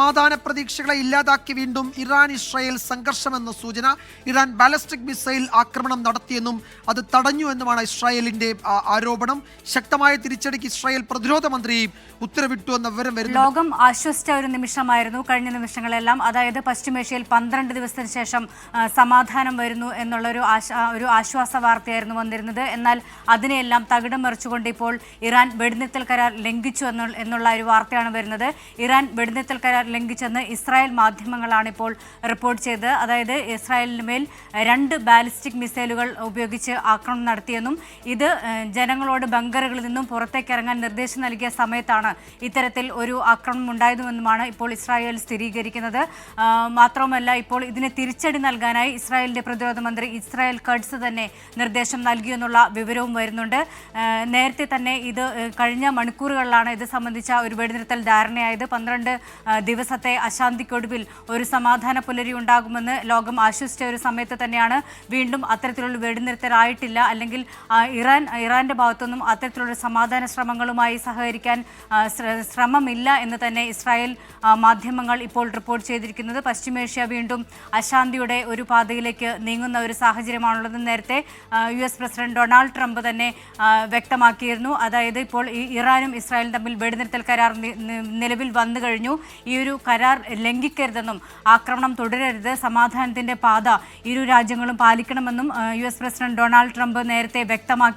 സമാധാന പ്രതീക്ഷകളെ ഇല്ലാതാക്കി വീണ്ടും ഇറാൻ ഇസ്രായേൽ സംഘർഷമെന്ന സൂചന ഇറാൻ ബാലസ്റ്റിക് മിസൈൽ ആക്രമണം നടത്തിയെന്നും അത് തടഞ്ഞു എന്നുമാണ് ഇസ്രായേലിന്റെ ആരോപണം. ശക്തമായ തിരിച്ചടിക്ക് ഇസ്രായേൽ പ്രതിരോധ മന്ത്രി ഉത്തരവിട്ടു എന്ന വിവരം വരുന്നു ലോകം ആശ്വസിച്ച ഒരു നിമിഷമായിരുന്നു. കഴിഞ്ഞ നിമിഷങ്ങളെല്ലാം അതായത് പശ്ചിമേഷ്യയിൽ പന്ത്രണ്ട് ദിവസത്തിന് ശേഷം സമാധാനം വരുന്നു എന്നുള്ള ഒരു ഒരു ആശ്വാസ വാർത്തയായിരുന്നു വന്നിരുന്നത്. എന്നാൽ അതിനെയെല്ലാം തകിടം മറിച്ചുകൊണ്ട് ഇപ്പോൾ ഇറാൻ വെടിനിർത്തൽ കരാർ ലംഘിച്ചു എന്നുള്ള ഒരു വാർത്തയാണ് വരുന്നത്. ഇറാൻ വെടിനിർത്തൽ കരാർ ലംഘിച്ചെന്ന് ഇസ്രായേൽ മാധ്യമങ്ങളാണ് ഇപ്പോൾ റിപ്പോർട്ട് ചെയ്തത്. അതായത് ഇസ്രായേലിന് മേൽ രണ്ട് ബാലിസ്റ്റിക് മിസൈലുകൾ ഉപയോഗിച്ച് ആക്രമണം നടത്തിയെന്നും ഇത് ജനങ്ങളോട് ബങ്കറുകളിൽ നിന്നും പുറത്തേക്ക് ഇറങ്ങാൻ നിർദ്ദേശം നൽകിയ സമയത്താണ് ഇത്തരത്തിൽ ഒരു ആക്രമണം ഉണ്ടായതുമെന്നുമാണ് ഇപ്പോൾ ഇസ്രായേൽ സ്ഥിരീകരിക്കുന്നത്. മാത്രവുമല്ല ഇപ്പോൾ ഇതിന് തിരിച്ചടി നൽകാനായി ഇസ്രായേലിന്റെ പ്രതിരോധ മന്ത്രി ഇസ്രായേൽ കഡ്സ് തന്നെ നിർദ്ദേശം നൽകിയെന്നുള്ള വിവരവും വരുന്നുണ്ട്. നേരത്തെ തന്നെ ഇത് കഴിഞ്ഞ മണിക്കൂറുകളിലാണ് ഇത് സംബന്ധിച്ച ഒരു വെടിനിർത്തൽ ധാരണയായത്. പന്ത്രണ്ട് ആ, ദിവസത്തെ അശാന്തിക്കൊടുവിൽ ഒരു സമാധാന പുലരി ഉണ്ടാകുമെന്ന് ലോകം ആശ്വസിച്ച ഒരു സമയത്ത് തന്നെയാണ് വീണ്ടും അത്തരത്തിലുള്ള വെടിനിർത്തലായിട്ടില്ല. അല്ലെങ്കിൽ ഇറാൻ ഇറാന്റെ ഭാഗത്തുനിന്നും അത്തരത്തിലുള്ള സമാധാന ശ്രമങ്ങളുമായി സഹകരിക്കാൻ ശ്രമമില്ല എന്ന് തന്നെ ഇസ്രായേൽ മാധ്യമങ്ങൾ ഇപ്പോൾ റിപ്പോർട്ട് ചെയ്തിരിക്കുന്നത്. പശ്ചിമേഷ്യ വീണ്ടും അശാന്തിയുടെ ഒരു പാതയിലേക്ക് നീങ്ങുന്ന ഒരു സാഹചര്യമാണുള്ളത് നേരത്തെ U S president Donald Trump തന്നെ വ്യക്തമാക്കിയിരുന്നു. അതായത് ഇപ്പോൾ ഇറാനും ഇസ്രായേലും തമ്മിൽ വെടിനിർത്തൽ കരാർ നിലവിൽ വന്നു കഴിഞ്ഞു. ഈ ഒരു കരാർ ലംഘിക്കരുതെന്നും ആക്രമണം തുടരരുത് സമാധാനത്തിന്റെ പാത ഇരു രാജ്യങ്ങളും പാലിക്കണമെന്നും യു പ്രസിഡന്റ് ഡൊണാൾഡ് ട്രംപ് നേരത്തെ വ്യക്തമാക്കി.